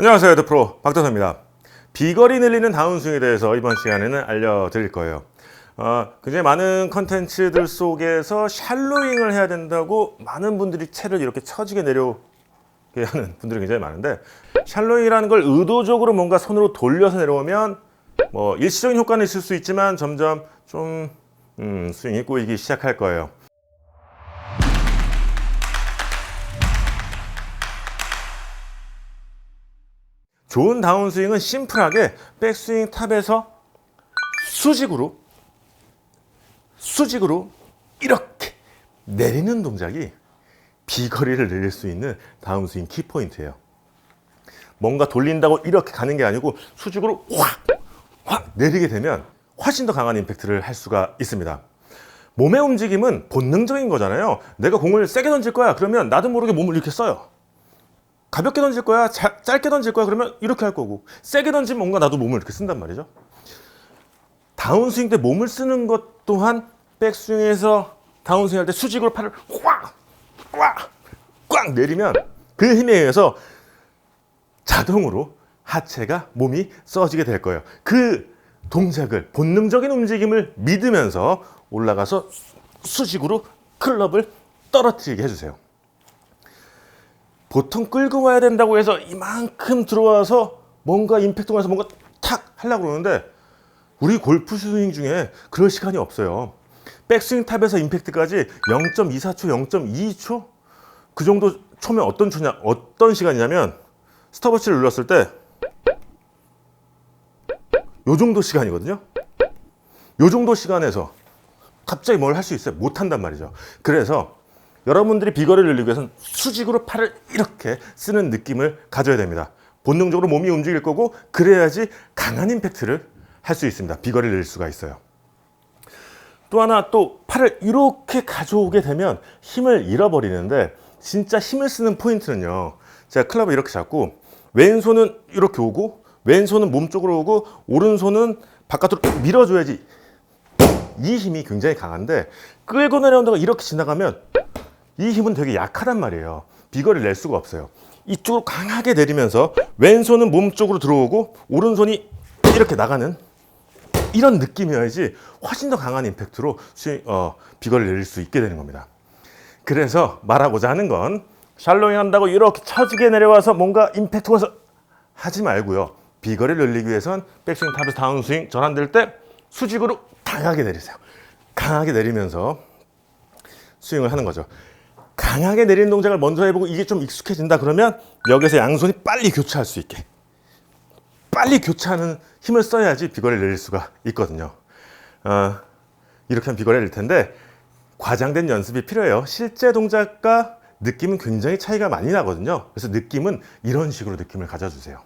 안녕하세요. 더프로 박다서입니다. 비거리 늘리는 다운스윙에 대해서 이번 시간에는 알려드릴 거예요. 어, 굉장히 많은 컨텐츠들 속에서 샬로잉을 해야 된다고 많은 분들이 채를 이렇게 처지게 내려오게 하는 분들이 굉장히 많은데 샬로잉이라는 걸 의도적으로 뭔가 손으로 돌려서 내려오면 뭐 일시적인 효과는 있을 수 있지만 점점 좀 음, 스윙이 꼬이기 시작할 거예요. 좋은 다운스윙은 심플하게 백스윙 탑에서 수직으로 수직으로 이렇게 내리는 동작이 비거리를 늘릴 수 있는 다운스윙 키포인트예요. 뭔가 돌린다고 이렇게 가는 게 아니고 수직으로 확, 확 내리게 되면 훨씬 더 강한 임팩트를 할 수가 있습니다. 몸의 움직임은 본능적인 거잖아요. 내가 공을 세게 던질 거야. 그러면 나도 모르게 몸을 이렇게 써요. 가볍게 던질 거야, 자- 짧게 던질 거야, 그러면 이렇게 할 거고, 세게 던지면 뭔가 나도 몸을 이렇게 쓴단 말이죠. 다운스윙 때 몸을 쓰는 것 또한 백스윙에서 다운스윙 할 때 수직으로 팔을 확, 확, 꽉 내리면 그 힘에 의해서 자동으로 하체가 몸이 써지게 될 거예요. 그 동작을 본능적인 움직임을 믿으면서 올라가서 수직으로 클럽을 떨어뜨리게 해주세요. 보통 끌고 와야 된다고 해서 이만큼 들어와서 뭔가 임팩트 가서 뭔가 탁 하려고 그러는데 우리 골프 스윙 중에 그럴 시간이 없어요. 백스윙 탑에서 임팩트까지 0.24초, 0.2초 그 정도 초면 어떤 초냐, 어떤 시간이냐면 스톱워치를 눌렀을 때 요 정도 시간이거든요. 요 정도 시간에서 갑자기 뭘 할 수 있어요? 못 한단 말이죠. 그래서 여러분들이 비거리를 늘리기 위해서는 수직으로 팔을 이렇게 쓰는 느낌을 가져야 됩니다. 본능적으로 몸이 움직일 거고 그래야지 강한 임팩트를 할 수 있습니다. 비거리를 늘릴 수가 있어요. 또 하나 또 팔을 이렇게 가져오게 되면 힘을 잃어버리는데 진짜 힘을 쓰는 포인트는요. 제가 클럽을 이렇게 잡고 왼손은 이렇게 오고 왼손은 몸 쪽으로 오고 오른손은 바깥으로 밀어줘야지 이 힘이 굉장히 강한데 끌고 내려온다가 이렇게 지나가면 이 힘은 되게 약하단 말이에요. 비거리를 낼 수가 없어요. 이쪽으로 강하게 내리면서 왼손은 몸 쪽으로 들어오고 오른손이 이렇게 나가는 이런 느낌이어야지 훨씬 더 강한 임팩트로 스윙, 어, 비거리를 내릴 수 있게 되는 겁니다. 그래서 말하고자 하는 건 샬로잉 한다고 이렇게 처지게 내려와서 뭔가 임팩트 가서 하지 말고요. 비거리를 늘리기 위해선 백스윙 탑에서 다운스윙 전환될 때 수직으로 강하게 내리세요. 강하게 내리면서 스윙을 하는 거죠. 강하게 내리는 동작을 먼저 해보고 이게 좀 익숙해진다 그러면 여기서 양손이 빨리 교차할 수 있게 빨리 교차하는 힘을 써야지 비거리를 내릴 수가 있거든요. 어, 이렇게 하면 비거리를 낼 텐데 과장된 연습이 필요해요. 실제 동작과 느낌은 굉장히 차이가 많이 나거든요. 그래서 느낌은 이런 식으로 느낌을 가져주세요.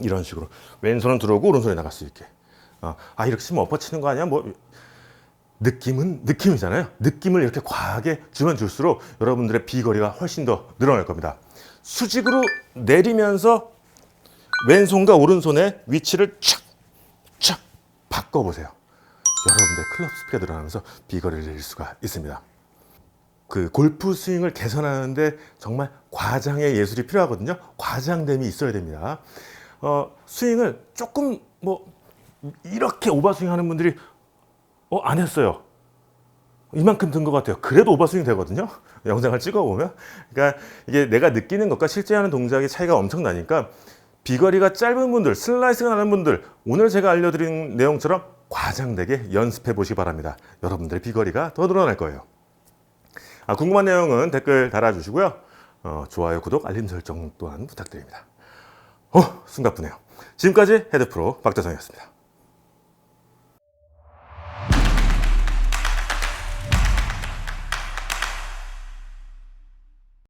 이런 식으로 왼손은 들어오고 오른손이 나갈 수 있게. 어, 아 이렇게 치면 엎어치는 거 아니야? 뭐 느낌은 느낌이잖아요. 느낌을 이렇게 과하게 주면 줄수록 여러분들의 비거리가 훨씬 더 늘어날 겁니다. 수직으로 내리면서 왼손과 오른손의 위치를 촥촥 바꿔보세요. 여러분들 클럽 스피가 늘어나면서 비거리를 내릴 수가 있습니다. 그 골프 스윙을 개선하는데 정말 과장의 예술이 필요하거든요. 과장됨이 있어야 됩니다. 어, 스윙을 조금 뭐 이렇게 오버스윙 하는 분들이 어, 안 했어요. 이만큼 든 것 같아요. 그래도 오버스윙 되거든요. 영상을 찍어보면. 그러니까 이게 내가 느끼는 것과 실제 하는 동작의 차이가 엄청나니까 비거리가 짧은 분들, 슬라이스가 나는 분들, 오늘 제가 알려드린 내용처럼 과장되게 연습해 보시기 바랍니다. 여러분들의 비거리가 더 늘어날 거예요. 아, 궁금한 내용은 댓글 달아주시고요. 어, 좋아요, 구독, 알림 설정 또한 부탁드립니다. 어, 숨가쁘네요. 지금까지 헤드프로 박대성이었습니다.